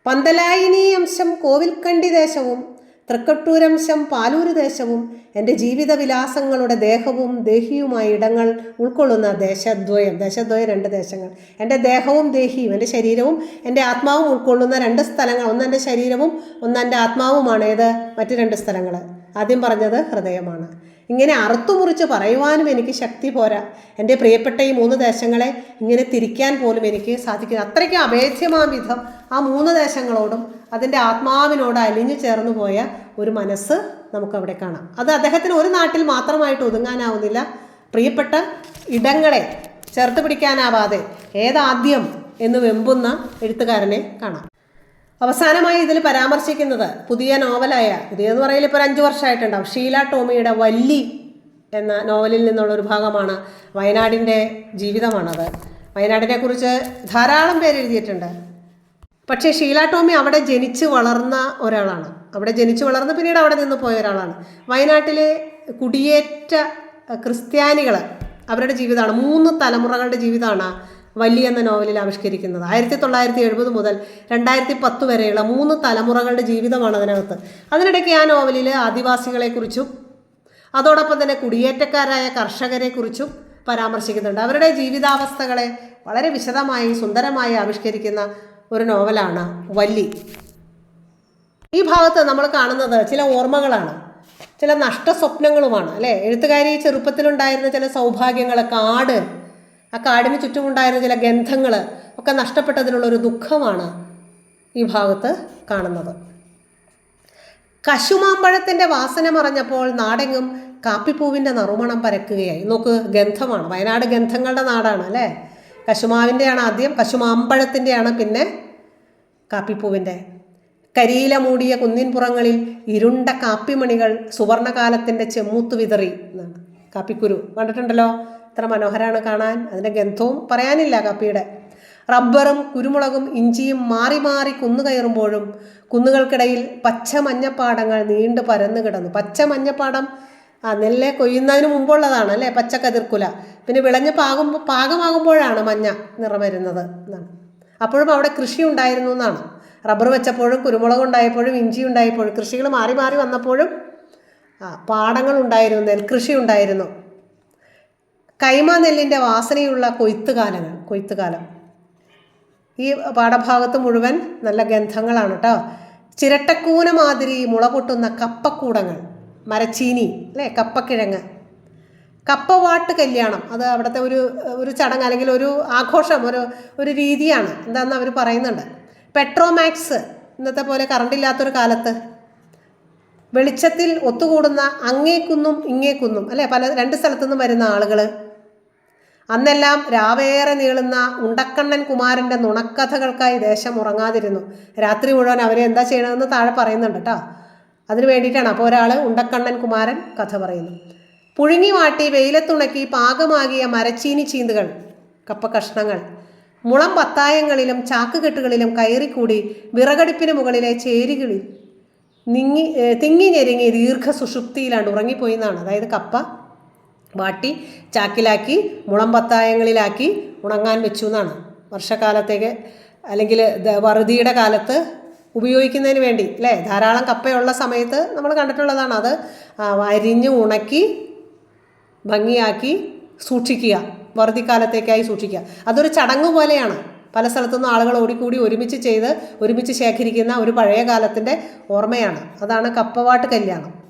പന്തലായിനി അംശം കോവിൽക്കണ്ടി ദേശവും തൃക്കട്ടൂരംശം പാലൂര് ദേശവും എന്റെ ജീവിതവിലാസങ്ങളുടെ ദേഹവും ദേഹിയുമായ ഇടങ്ങൾ ഉൾക്കൊള്ളുന്ന ദേശദ്വയം ദേശദ്വയം രണ്ട് ദേശങ്ങൾ. എന്റെ ദേഹവും ദേഹിയും എന്റെ ശരീരവും എന്റെ ആത്മാവും ഉൾക്കൊള്ളുന്ന രണ്ട് സ്ഥലങ്ങൾ. ഒന്ന് എന്റെ ശരീരവും ഒന്ന് എന്റെ ആത്മാവുമാണ്. ഏത്? മറ്റു രണ്ട് സ്ഥലങ്ങൾ. ആദ്യം പറഞ്ഞത് ഹൃദയമാണ്. ഇങ്ങനെ അറുത്തുമുറിച്ച് പറയുവാനും എനിക്ക് ശക്തി പോരാ. എന്റെ പ്രിയപ്പെട്ട ഈ മൂന്ന് ദേശങ്ങളെ ഇങ്ങനെ തിരിക്കാൻ പോലും എനിക്ക് സാധിക്കുന്നു അത്രയ്ക്ക് അഭേദ്യമാം വിധം ആ മൂന്ന് ദേശങ്ങളോടും അതിന്റെ ആത്മാവിനോട് അലിഞ്ഞു ചേർന്നു പോയ ഒരു മനസ്സ് നമുക്കവിടെ കാണാം. അത് അദ്ദേഹത്തിന് ഒരു നാട്ടിൽ മാത്രമായിട്ട് ഒതുങ്ങാനാവുന്നില്ല. പ്രിയപ്പെട്ട ഇടങ്ങളെ ചേർത്ത് പിടിക്കാനാവാതെ ഏതാദ്യം എന്ന് വെമ്പുന്ന എഴുത്തുകാരനെ കാണാം. അവസാനമായി ഇതിൽ പരാമർശിക്കുന്നത് പുതിയ നോവലായ പുതിയെന്ന് പറയൽ ഇപ്പോൾ ഒരു അഞ്ച് വർഷമായിട്ടുണ്ടാവും ഷീല ടോമിയുടെ വല്ലി എന്ന നോവലിൽ നിന്നുള്ള ഒരു ഭാഗമാണ് വയനാടിന്റെ ജീവിതമാണത്. വയനാടിനെ കുറിച്ച് ധാരാളം പേര് എഴുതിയിട്ടുണ്ട്. പക്ഷേ ഷീല ടോമി അവിടെ ജനിച്ച് വളർന്ന ഒരാളാണ്. അവിടെ ജനിച്ച് വളർന്ന് പിന്നീട് അവിടെ നിന്ന് പോയ ഒരാളാണ്. വയനാട്ടിലെ കുടിയേറ്റ ക്രിസ്ത്യാനികൾ അവരുടെ ജീവിതമാണ്. മൂന്ന് തലമുറകളുടെ ജീവിതമാണ് വല്ലി എന്ന നോവലിൽ ആവിഷ്കരിക്കുന്നത്. ആയിരത്തി തൊള്ളായിരത്തി എഴുപത് മുതൽ രണ്ടായിരത്തി പത്ത് വരെയുള്ള മൂന്ന് തലമുറകളുടെ ജീവിതമാണ് അതിനകത്ത്. അതിനിടയ്ക്ക് ആ നോവലിൽ ആദിവാസികളെക്കുറിച്ചും അതോടൊപ്പം തന്നെ കുടിയേറ്റക്കാരായ കർഷകരെക്കുറിച്ചും പരാമർശിക്കുന്നുണ്ട്. അവരുടെ ജീവിതാവസ്ഥകളെ വളരെ വിശദമായി സുന്ദരമായി ആവിഷ്കരിക്കുന്ന ഒരു നോവലാണ് വല്ലി. ഈ ഭാഗത്ത് നമ്മൾ കാണുന്നത് ചില ഓർമ്മകളാണ്. ചില നഷ്ടസ്വപ്നങ്ങളുമാണ് അല്ലേ? എഴുത്തുകാരി ചെറുപ്പത്തിലുണ്ടായിരുന്ന ചില സൗഭാഗ്യങ്ങൾ കാട് ആ കാടിന് ചുറ്റുമുണ്ടായിരുന്ന ചില ഗന്ധങ്ങൾ ഒക്കെ നഷ്ടപ്പെട്ടതിനുള്ള ഒരു ദുഃഖമാണ് ഈ ഭാഗത്ത് കാണുന്നത്. കശുമാമ്പഴത്തിന്റെ വാസന മറഞ്ഞപ്പോൾ നാടെങ്ങും കാപ്പിപ്പൂവിന്റെ നറുമണം പരക്കുകയായി. നോക്ക് ഗന്ധമാണ്. വയനാട് ഗന്ധങ്ങളുടെ നാടാണ് അല്ലേ? കശുമാവിന്റെയാണ് ആദ്യം കശുമാമ്പഴത്തിന്റെയാണ് പിന്നെ കാപ്പിപ്പൂവിന്റെ കരിയില മൂടിയ കുന്നിൻപുറങ്ങളിൽ ഇരുണ്ട കാപ്പിമണികൾ സുവർണകാലത്തിന്റെ ചെമ്മൂത്ത് വിതറി. എന്നാണ് കാപ്പിക്കുരു കണ്ടിട്ടുണ്ടല്ലോ? എത്ര മനോഹരമാണ് കാണാൻ. അതിന്റെ ഗന്ധവും പറയാനില്ല കപ്പിയുടെ. റബ്ബറും കുരുമുളകും ഇഞ്ചിയും മാറി മാറി കുന്നു കയറുമ്പോഴും കുന്നുകൾക്കിടയിൽ പച്ച മഞ്ഞപ്പാടങ്ങൾ നീണ്ടു പരന്നു കിടന്നു. പച്ച മഞ്ഞപ്പാടം ആ നെല്ല് കൊയ്യുന്നതിന് മുമ്പുള്ളതാണ് അല്ലേ? പച്ചക്കതിർക്കുല. പിന്നെ വിളഞ്ഞ് പാകുമ്പോൾ പാകമാകുമ്പോഴാണ് മഞ്ഞ നിറം വരുന്നത് എന്നാണ്. അപ്പോഴും അവിടെ കൃഷി ഉണ്ടായിരുന്നു എന്നാണ്. റബ്ബർ വെച്ചപ്പോഴും കുരുമുളക് ഉണ്ടായപ്പോഴും ഇഞ്ചി ഉണ്ടായപ്പോഴും കൃഷികൾ മാറി മാറി വന്നപ്പോഴും പാടങ്ങൾ ഉണ്ടായിരുന്നു നെൽകൃഷി ഉണ്ടായിരുന്നു. കൈമ നെല്ലിന്റെ വാസനയുള്ള കൊയ്ത്തുകാലങ്ങൾ കൊയ്ത്തുകാലം. ഈ പാഠഭാഗത്ത് മുഴുവൻ നല്ല ഗന്ധങ്ങളാണ് കേട്ടോ ചിരട്ടക്കൂന മാതിരി മുള പൊട്ടുന്ന കപ്പക്കൂടങ്ങൾ മരച്ചീനി അല്ലേ? കപ്പക്കിഴങ്ങ്. കപ്പവാട്ട് കല്യാണം അത് അവിടുത്തെ ഒരു ഒരു ചടങ്ങ് അല്ലെങ്കിൽ ഒരു ആഘോഷം ഒരു ഒരു രീതിയാണ്. എന്താണെന്ന് അവർ പറയുന്നുണ്ട്. പെട്രോമാക്സ് ഇന്നത്തെ പോലെ കറണ്ടില്ലാത്തൊരു കാലത്ത് വെളിച്ചത്തിൽ ഒത്തുകൂടുന്ന അങ്ങേക്കുന്നും ഇങ്ങേക്കുന്നും അല്ലേ? പല രണ്ട് സ്ഥലത്തുനിന്നും വരുന്ന ആളുകൾ അന്നെല്ലാം രാവേറെ നീളുന്ന ഉണ്ടക്കണ്ണൻ കുമാരന്റെ നുണക്കഥകൾക്കായി ദേശം ഉറങ്ങാതിരുന്നു. രാത്രി മുഴുവൻ അവരെ എന്താ ചെയ്യണമെന്ന് താഴെ പറയുന്നുണ്ട് കേട്ടോ അതിന് വേണ്ടിയിട്ടാണ് അപ്പോൾ ഒരാൾ ഉണ്ടക്കണ്ണൻ കുമാരൻ കഥ പറയുന്നു. പുഴുങ്ങി വാട്ടി വെയിലത്തുണക്കി പാകമാകിയ മരച്ചീനി ചീന്തുകൾ കപ്പ കഷ്ണങ്ങൾ മുളം പത്തായങ്ങളിലും ചാക്കുകെട്ടുകളിലും കയറിക്കൂടി വിറകടുപ്പിന് മുകളിലെ ചേരികളിൽ നിങ്ങി തിങ്ങി ഞെരുങ്ങി ദീർഘ സുഷുപ്തിയിലാണ് ഉറങ്ങിപ്പോയി എന്നാണ്. അതായത് കപ്പ വാട്ടി ചാക്കിലാക്കി മുളമ്പത്തായങ്ങളിലാക്കി ഉണങ്ങാൻ വെച്ചു എന്നാണ് വർഷക്കാലത്തേക്ക് അല്ലെങ്കിൽ വറുതിയുടെ കാലത്ത് ഉപയോഗിക്കുന്നതിന് വേണ്ടി അല്ലേ? ധാരാളം കപ്പയുള്ള സമയത്ത് നമ്മൾ കണ്ടിട്ടുള്ളതാണ്. അത് അരിഞ്ഞ് ഉണക്കി ഭംഗിയാക്കി സൂക്ഷിക്കുക. വറുതിക്കാലത്തേക്കായി സൂക്ഷിക്കുക. അതൊരു ചടങ്ങ് പോലെയാണ്. പല സ്ഥലത്തുനിന്നും ആളുകൾ ഓടിക്കൂടി ഒരുമിച്ച് ചെയ്ത് ഒരുമിച്ച് ശേഖരിക്കുന്ന ഒരു പഴയ കാലത്തിന്റെ ഓർമ്മയാണ്. അതാണ് കപ്പവാട്ട് കല്യാണം.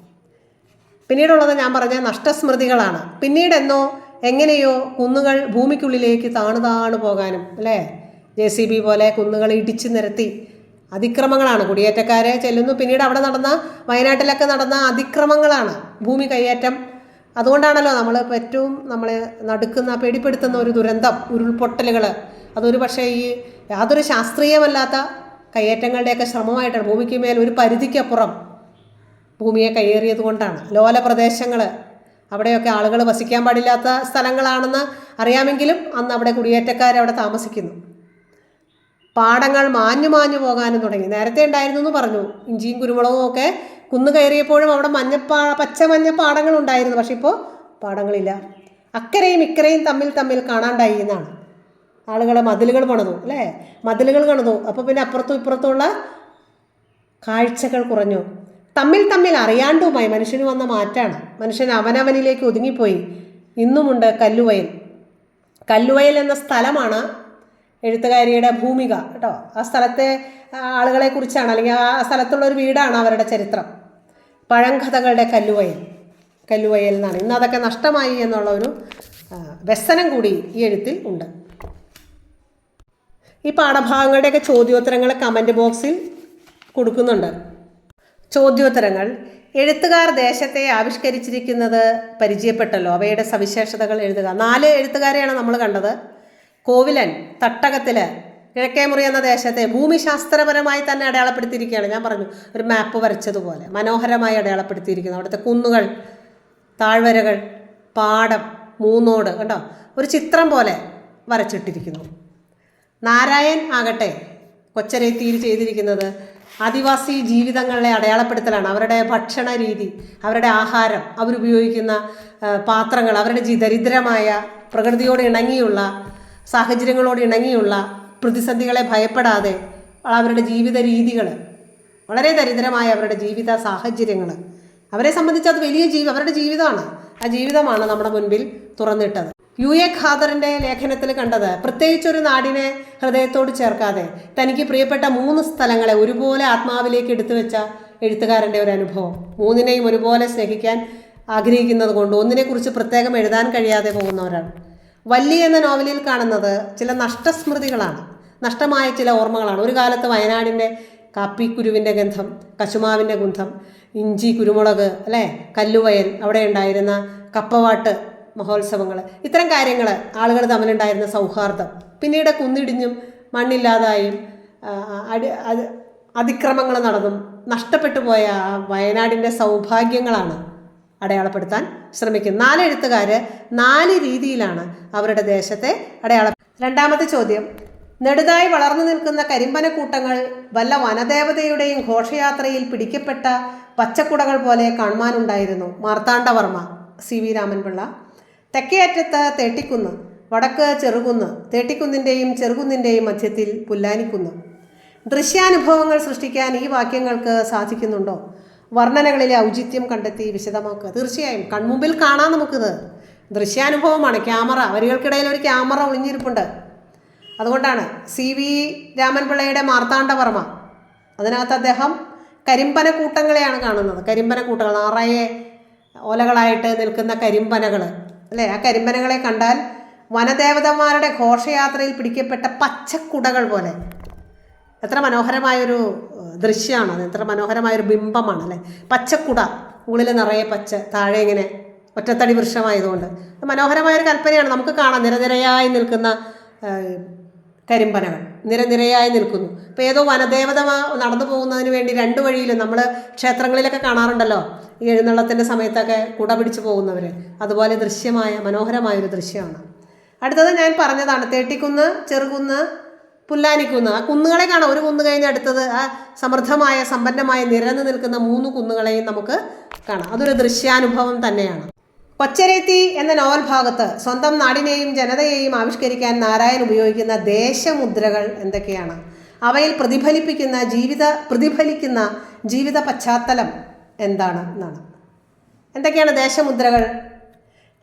പിന്നീടുള്ളത് ഞാൻ പറഞ്ഞ നഷ്ടസ്മൃതികളാണ്. പിന്നീടെന്നോ എങ്ങനെയോ കുന്നുകൾ ഭൂമിക്കുള്ളിലേക്ക് താണു താണു പോകാനും അല്ലേ? ജെ സി ബി പോലെ കുന്നുകൾ ഇടിച്ചു നിരത്തി അതിക്രമങ്ങളാണ്. കുടിയേറ്റക്കാരെ ചെല്ലുന്നു. പിന്നീട് അവിടെ നടന്ന വയനാട്ടിലൊക്കെ നടന്ന അതിക്രമങ്ങളാണ് ഭൂമി കൈയേറ്റം അതുകൊണ്ടാണല്ലോ നമ്മൾ ഏറ്റവും നമ്മൾ നടുക്കുന്ന പേടിപ്പെടുത്തുന്ന ഒരു ദുരന്തം ഉരുൾപൊട്ടലുകൾ അതൊരു പക്ഷേ ഈ യാതൊരു ശാസ്ത്രീയമല്ലാത്ത കയ്യേറ്റങ്ങളുടെയൊക്കെ ശ്രമമായിട്ടാണ്. ഭൂമിക്ക് മേൽ ഒരു പരിധിക്കപ്പുറം ഭൂമിയെ കയ്യേറിയത് കൊണ്ടാണ്. ലോല പ്രദേശങ്ങൾ അവിടെയൊക്കെ ആളുകൾ വസിക്കാൻ പാടില്ലാത്ത സ്ഥലങ്ങളാണെന്ന് അറിയാമെങ്കിലും അന്ന് അവിടെ കുടിയേറ്റക്കാർ അവിടെ താമസിക്കുന്നു. പാടങ്ങൾ മാഞ്ഞു മാഞ്ഞു പോകാനും തുടങ്ങി. നേരത്തെ ഉണ്ടായിരുന്നു എന്ന് പറഞ്ഞു. ഇഞ്ചിയും കുരുമുളകും ഒക്കെ കുന്നു കയറിയപ്പോഴും അവിടെ മഞ്ഞപ്പാ പച്ച മഞ്ഞ പാടങ്ങൾ ഉണ്ടായിരുന്നു. പക്ഷെ ഇപ്പോൾ പാടങ്ങളില്ല. അക്കരയും ഇക്കരയും തമ്മിൽ തമ്മിൽ കാണാണ്ടായി എന്നാണ്. ആളുകൾ മതിലുകൾ പണിതു അല്ലേ? മതിലുകൾ കണതു അപ്പോൾ പിന്നെ അപ്പുറത്തും ഇപ്പുറത്തുമുള്ള കാഴ്ചകൾ കുറഞ്ഞു. തമ്മിൽ തമ്മിൽ അറിയാണ്ടുമായി മനുഷ്യന് വന്ന മാറ്റാണ്. മനുഷ്യൻ അവനവനിലേക്ക് ഒതുങ്ങിപ്പോയി. ഇന്നുമുണ്ട് കല്ലുവയൽ. കല്ലുവയൽ എന്ന സ്ഥലമാണ് എഴുത്തുകാരിയുടെ ഭൂമിക കേട്ടോ. ആ സ്ഥലത്തെ ആളുകളെ കുറിച്ചാണ് അല്ലെങ്കിൽ ആ സ്ഥലത്തുള്ള ഒരു വീടാണ് അവരുടെ ചരിത്രം. പഴങ്കഥകളുടെ കല്ലുവയൽ. കല്ലുവയൽ എന്നാണ്. ഇന്ന് അതൊക്കെ നഷ്ടമായി എന്നുള്ള ഒരു വ്യസനം കൂടി ഈ എഴുത്തിൽ ഉണ്ട്. ഈ പാഠഭാഗങ്ങളുടെയൊക്കെ ചോദ്യോത്തരങ്ങൾ കമന്റ് ബോക്സിൽ കൊടുക്കുന്നുണ്ട്. ചോദ്യോത്തരങ്ങൾ. എഴുത്തുകാർ ദേശത്തെ ആവിഷ്കരിച്ചിരിക്കുന്നത് പരിചയപ്പെട്ടല്ലോ. അവയുടെ സവിശേഷതകൾ എഴുതുക. നാല് എഴുത്തുകാരെയാണ് നമ്മൾ കണ്ടത്. കോവിലൻ തട്ടകത്തിൽ കിഴക്കേമുറി എന്ന ദേശത്തെ ഭൂമിശാസ്ത്രപരമായി തന്നെ അടയാളപ്പെടുത്തിയിരിക്കുകയാണ്. ഞാൻ പറഞ്ഞു ഒരു മാപ്പ് വരച്ചതുപോലെ. മനോഹരമായി അടയാളപ്പെടുത്തിയിരിക്കുന്നു. അവിടുത്തെ കുന്നുകൾ താഴ്വരകൾ പാടം മൂന്നോട് കണ്ടോ? ഒരു ചിത്രം പോലെ വരച്ചിട്ടിരിക്കുന്നു. നാരായൺ ആകട്ടെ കൊച്ചരേത്തിയിൽ ചെയ്തിരിക്കുന്നത് ആദിവാസി ജീവിതങ്ങളെ അടയാളപ്പെടുത്തലാണ്. അവരുടെ ഭക്ഷണ രീതി അവരുടെ ആഹാരം അവരുപയോഗിക്കുന്ന പാത്രങ്ങൾ അവരുടെ ദരിദ്രമായ പ്രകൃതിയോട് ഇണങ്ങിയുള്ള സാഹചര്യങ്ങളോട് ഇണങ്ങിയുള്ള പ്രതിസന്ധികളെ ഭയപ്പെടാതെ അവരുടെ ജീവിത രീതികൾ വളരെ ദരിദ്രമായ അവരുടെ ജീവിത സാഹചര്യങ്ങൾ അവരെ സംബന്ധിച്ച് അത് വലിയ ജീവി അവരുടെ ജീവിതമാണ്. ആ ജീവിതമാണ് നമ്മുടെ മുൻപിൽ തുറന്നിട്ടത്. യു എ ഖാദറിന്റെ ലേഖനത്തിൽ കണ്ടത് പ്രത്യേകിച്ചൊരു നാടിനെ ഹൃദയത്തോട് ചേർക്കാതെ തനിക്ക് പ്രിയപ്പെട്ട മൂന്ന് സ്ഥലങ്ങളെ ഒരുപോലെ ആത്മാവിലേക്ക് എടുത്തു വെച്ച എഴുത്തുകാരന്റെ ഒരു അനുഭവം. മൂന്നിനെയും ഒരുപോലെ സ്നേഹിക്കാൻ ആഗ്രഹിക്കുന്നത് കൊണ്ട് ഒന്നിനെക്കുറിച്ച് പ്രത്യേകം എഴുതാൻ കഴിയാതെ പോകുന്നവരാണ് വല്ലി എന്ന നോവലിൽ കാണുന്നത് ചില നഷ്ടസ്മൃതികളാണ്. നഷ്ടമായ ചില ഓർമ്മകളാണ്. ഒരു കാലത്ത് വയനാടിന്റെ കാപ്പിക്കുരുവിന്റെ ഗന്ധം കശുമാവിന്റെ ഗന്ധം ഇഞ്ചി കുരുമുളക് അല്ലേ? കല്ലുവയൽ അവിടെ ഉണ്ടായിരുന്ന കപ്പവാട്ട് മഹോത്സവങ്ങൾ ഇത്തരം കാര്യങ്ങൾ ആളുകൾ തമ്മിലുണ്ടായിരുന്ന സൗഹാർദ്ദം പിന്നീട് കുന്നിടിഞ്ഞും മണ്ണില്ലാതായും അടി അത് അതിക്രമങ്ങൾ നടന്നും നഷ്ടപ്പെട്ടു പോയ വയനാടിന്റെ സൗഭാഗ്യങ്ങളാണ് അടയാളപ്പെടുത്താൻ ശ്രമിക്കും നാല് എഴുത്തുകാർ നാല് രീതിയിലാണ് അവരുടെ ദേശത്തെ അടയാള രണ്ടാമത്തെ ചോദ്യം. നെടുതായി വളർന്നു നിൽക്കുന്ന കരിമ്പനക്കൂട്ടങ്ങൾ വല്ല വനദേവതയുടെയും ഘോഷയാത്രയിൽ പിടിക്കപ്പെട്ട പച്ചക്കുടകൾ പോലെ കാണുവാനുണ്ടായിരുന്നു മാർത്താണ്ഡവർമ്മ സി വി രാമൻപിള്ള. തെക്കേ അറ്റത്ത് തേട്ടിക്കുന്ന് വടക്ക് ചെറുകുന്ന് തേട്ടിക്കുന്നിന്റെയും ചെറുകുന്നിന്റെയും മധ്യത്തിൽ പുല്ലാനിക്കുന്ന്. ദൃശ്യാനുഭവങ്ങൾ സൃഷ്ടിക്കാൻ ഈ വാക്യങ്ങൾക്ക് സാധിക്കുന്നുണ്ടോ? വർണനകളിലെ ഔചിത്യം കണ്ടെത്തി വിശദമാക്കുക. തീർച്ചയായും കൺമുമ്പിൽ കാണാം നമുക്കിത്. ദൃശ്യാനുഭവമാണ് ക്യാമറ. വരികൾക്കിടയിൽ ഒരു ക്യാമറ ഒളിഞ്ഞിരിപ്പുണ്ട്. അതുകൊണ്ടാണ് സി വി രാമൻപിള്ളയുടെ മാർത്താണ്ഡവർമ്മ. അതിനകത്ത് അദ്ദേഹം കരിമ്പന കൂട്ടങ്ങളെയാണ് കാണുന്നത്. കരിമ്പന കൂട്ടങ്ങൾ നിറയെ ഓലകളായിട്ട് നിൽക്കുന്ന കരിമ്പനകൾ അല്ലേ? ആ കരിമ്പനങ്ങളെ കണ്ടാൽ വനദേവതന്മാരുടെ ഘോഷയാത്രയിൽ പിടിക്കപ്പെട്ട പച്ചക്കുടകൾ പോലെ. എത്ര മനോഹരമായൊരു ദൃശ്യമാണ് എത്ര മനോഹരമായൊരു ബിംബമാണ് അല്ലേ? പച്ചക്കുട മുകളിൽ നിറയെ പച്ച താഴെ ഇങ്ങനെ ഒറ്റത്തടി വൃക്ഷമായതുകൊണ്ട്. മനോഹരമായൊരു കൽപ്പനയാണ് നമുക്ക് കാണാം നിരനിരയായി നിൽക്കുന്ന കരിമ്പനകൾ നിരനിരയായി നിൽക്കുന്നു. ഇപ്പോൾ ഏതോ വനദേവത നടന്നു പോകുന്നതിന് വേണ്ടി രണ്ട് വഴിയിലും നമ്മൾ ക്ഷേത്രങ്ങളിലൊക്കെ കാണാറുണ്ടല്ലോ? ഈ എഴുന്നള്ളത്തിന്റെ സമയത്തൊക്കെ കുട പിടിച്ചു പോകുന്നവർ അതുപോലെ ദൃശ്യമായ മനോഹരമായൊരു ദൃശ്യമാണ്. അടുത്തത് ഞാൻ പറഞ്ഞതാണ് തേട്ടിക്കുന്ന് ചെറുകുന്ന് പുല്ലാനിക്കുന്ന്. ആ കുന്നുകളെ കാണാം. ഒരു കുന്നു കഴിഞ്ഞ് അടുത്തത് ആ സമൃദ്ധമായ സമ്പന്നമായ നിരന്ന് നിൽക്കുന്ന മൂന്ന് കുന്നുകളെയും നമുക്ക് കാണാം. അതൊരു ദൃശ്യാനുഭവം തന്നെയാണ്. കൊച്ചരേത്തി എന്ന നോവൽ ഭാഗത്ത് സ്വന്തം നാടിനെയും ജനതയെയും ആവിഷ്കരിക്കാൻ നാരായൺ ഉപയോഗിക്കുന്ന ദേശമുദ്രകൾ എന്തൊക്കെയാണ്? അവയിൽ പ്രതിഫലിപ്പിക്കുന്ന ജീവിത പ്രതിഫലിക്കുന്ന ജീവിത പശ്ചാത്തലം എന്താണ് എന്നാണ്. എന്തൊക്കെയാണ് ദേശമുദ്രകൾ?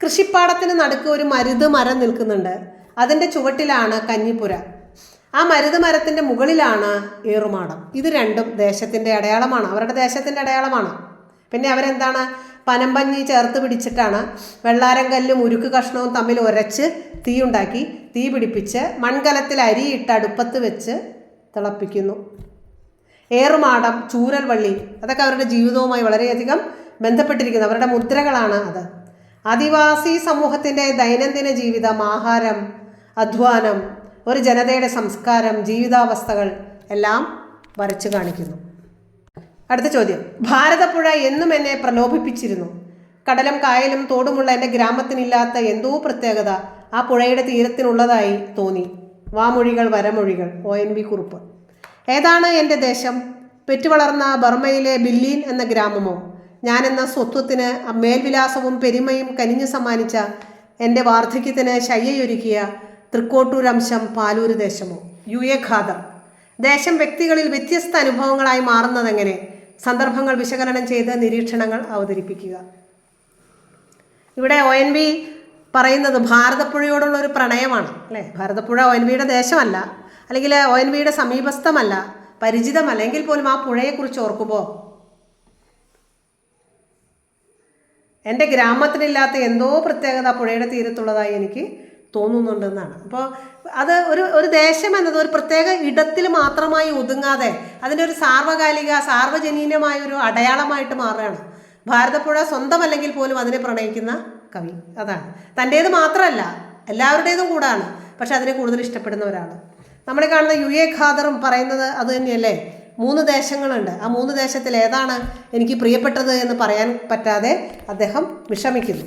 കൃഷിപ്പാടത്തിന് നടുക്ക് ഒരു മരുത് മരം നിൽക്കുന്നുണ്ട്. അതിന്റെ ചുവട്ടിലാണ് കഞ്ഞിപ്പുര. ആ മരുത് മരത്തിന്റെ മുകളിലാണ് ഏറുമാടം. ഇത് രണ്ടും ദേശത്തിന്റെ അടയാളമാണ്. അവരുടെ ദേശത്തിന്റെ അടയാളമാണ്. പിന്നെ അവരെന്താണ്? പനമ്പഞ്ഞി ചേർത്ത് പിടിച്ചിട്ടാണ് വെള്ളാരം കല്ലും ഉരുക്ക് കഷ്ണവും തമ്മിൽ ഉരച്ച് തീ ഉണ്ടാക്കി. തീ പിടിപ്പിച്ച് മൺകലത്തിൽ അരിയിട്ട് അടുപ്പത്ത് വെച്ച് തിളപ്പിക്കുന്നു. ഏറുമാടം ചൂരൽ വള്ളി അതൊക്കെ അവരുടെ ജീവിതവുമായി വളരെയധികം ബന്ധപ്പെട്ടിരിക്കുന്നു. അവരുടെ മുദ്രകളാണ് അത്. ആദിവാസി സമൂഹത്തിന്റെ ദൈനംദിന ജീവിതം ആഹാരം അധ്വാനം ഒരു ജനതയുടെ സംസ്കാരം ജീവിതാവസ്ഥകൾ എല്ലാം വരച്ചു കാണിക്കുന്നു. അടുത്ത ചോദ്യം. ഭാരതപ്പുഴ എന്നും എന്നെ പ്രലോഭിപ്പിച്ചിരുന്നു. കടലും കായലും തോടുമുള്ള എന്റെ ഗ്രാമത്തിനില്ലാത്ത എന്തോ പ്രത്യേകത ആ പുഴയുടെ തീരത്തിനുള്ളതായി തോന്നി. വാമൊഴികൾ വരമൊഴികൾ ഒ എൻ വി കുറുപ്പ്. ഏതാണ് എന്റെ ദേശം? പെറ്റുവളർന്ന ബർമ്മയിലെ ബില്ലീൻ എന്ന ഗ്രാമമോ? ഞാനെന്ന സ്വത്വത്തിന് മേൽവിലാസവും പെരുമയും കനിഞ്ഞു സമ്മാനിച്ച എന്റെ വാർദ്ധക്യത്തിന് ശയ്യയൊരുക്കിയ തൃക്കോട്ടൂരംശം പാലൂര് ദേശമോ? U A Khadar. ദേശം വ്യക്തികളിൽ വ്യത്യസ്ത അനുഭവങ്ങളായി മാറുന്നതെങ്ങനെ? സന്ദർഭങ്ങൾ വിശകലനം ചെയ്ത് നിരീക്ഷണങ്ങൾ അവതരിപ്പിക്കുക. ഇവിടെ ഒ എൻ വി പറയുന്നത് ഭാരതപ്പുഴയോടുള്ള ഒരു പ്രണയമാണ് അല്ലേ? ഭാരതപ്പുഴ ഒ എൻ വിയുടെ ദേശമല്ല അല്ലെങ്കിൽ ഒ എൻ വിയുടെ സമീപസ്ഥമല്ല പരിചിതമല്ല. എങ്കിൽ പോലും ആ പുഴയെക്കുറിച്ച് ഓർക്കുമ്പോൾ എന്റെ ഗ്രാമത്തിനില്ലാത്ത എന്തോ പ്രത്യേകത പുഴയുടെ തീരത്തുള്ളതായി എനിക്ക് തോന്നുന്നുണ്ടെന്നാണ്. അപ്പോൾ അത് ഒരു ഒരു ദേശം എന്നത് ഒരു പ്രത്യേക ഇടത്തിൽ മാത്രമായി ഒതുങ്ങാതെ അതിന്റെ ഒരു സാർവകാലിക സാർവജനീനമായ ഒരു അടയാളമായിട്ട് മാറുകയാണ്. ഭാരതപ്പുഴ സ്വന്തമല്ലെങ്കിൽ പോലും അതിനെ പ്രണയിക്കുന്ന കവി അതാണ്. തന്റേത് മാത്രമല്ല എല്ലാവരുടേതും കൂടാണ് പക്ഷെ അതിനെ കൂടുതൽ ഇഷ്ടപ്പെടുന്നവരാണ് നമ്മൾ കാണുന്ന യു എ ഖാദറും പറയുന്നത് അത് തന്നെയല്ലേ? മൂന്ന് ദേശങ്ങളുണ്ട്. ആ മൂന്ന് ദേശത്തിൽ ഏതാണ് എനിക്ക് പ്രിയപ്പെട്ടത് എന്ന് പറയാൻ പറ്റാതെ അദ്ദേഹം വിഷമിക്കുന്നു.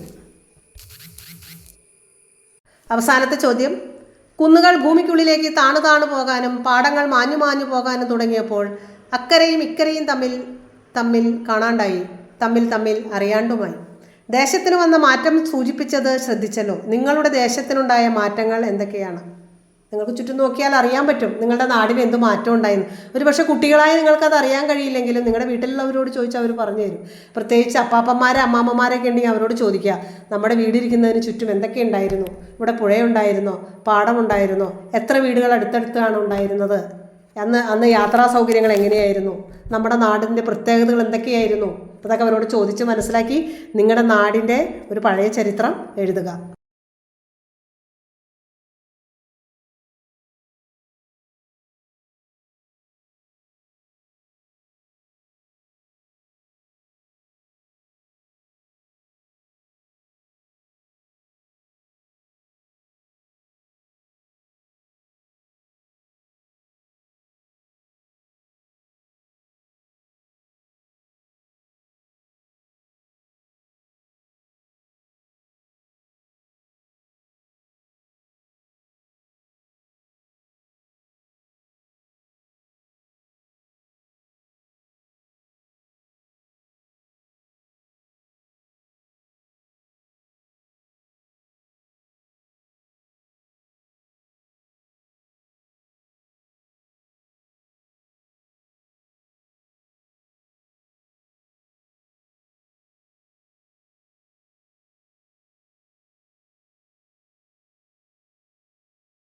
അവസാനത്തെ ചോദ്യം. കുന്നുകൾ ഭൂമിക്കുള്ളിലേക്ക് താണു താണു പോകാനും പാടങ്ങൾ മാഞ്ഞു മാഞ്ഞു പോകാനും തുടങ്ങിയപ്പോൾ അക്കരയും ഇക്കരയും തമ്മിൽ തമ്മിൽ കാണാണ്ടായി. തമ്മിൽ തമ്മിൽ അറിയാണ്ടുമായി ദേശത്തിന് വന്ന മാറ്റം സൂചിപ്പിച്ചത് ശ്രദ്ധിച്ചല്ലോ. നിങ്ങളുടെ ദേശത്തിനുണ്ടായ മാറ്റങ്ങൾ എന്തൊക്കെയാണ്? നിങ്ങൾക്ക് ചുറ്റും നോക്കിയാൽ അറിയാൻ പറ്റും. നിങ്ങളുടെ നാടിന് എന്ത് മാറ്റം ഉണ്ടായിരുന്നു ഒരു പക്ഷേ കുട്ടികളായ നിങ്ങൾക്കത് അറിയാൻ കഴിയില്ലെങ്കിലും നിങ്ങളുടെ വീട്ടിലുള്ളവരോട് ചോദിച്ചാൽ അവർ പറഞ്ഞു തരും. പ്രത്യേകിച്ച് അപ്പാപ്പന്മാരെ അമ്മാമ്മമാരൊക്കെ ഉണ്ടെങ്കിൽ അവരോട് ചോദിക്കുക നമ്മുടെ വീടിരിക്കുന്നതിന് ചുറ്റും എന്തൊക്കെ ഉണ്ടായിരുന്നു? ഇവിടെ പുഴയുണ്ടായിരുന്നോ പാടമുണ്ടായിരുന്നോ എത്ര വീടുകൾ അടുത്തടുത്താണ് ഉണ്ടായിരുന്നത്? അന്ന് അന്ന് യാത്രാ സൗകര്യങ്ങൾ എങ്ങനെയായിരുന്നു? നമ്മുടെ നാടിന്റെ പ്രത്യേകതകൾ എന്തൊക്കെയായിരുന്നു? അതൊക്കെ അവരോട് ചോദിച്ച് മനസ്സിലാക്കി നിങ്ങളുടെ നാടിന്റെ ഒരു പഴയ ചരിത്രം എഴുതുക.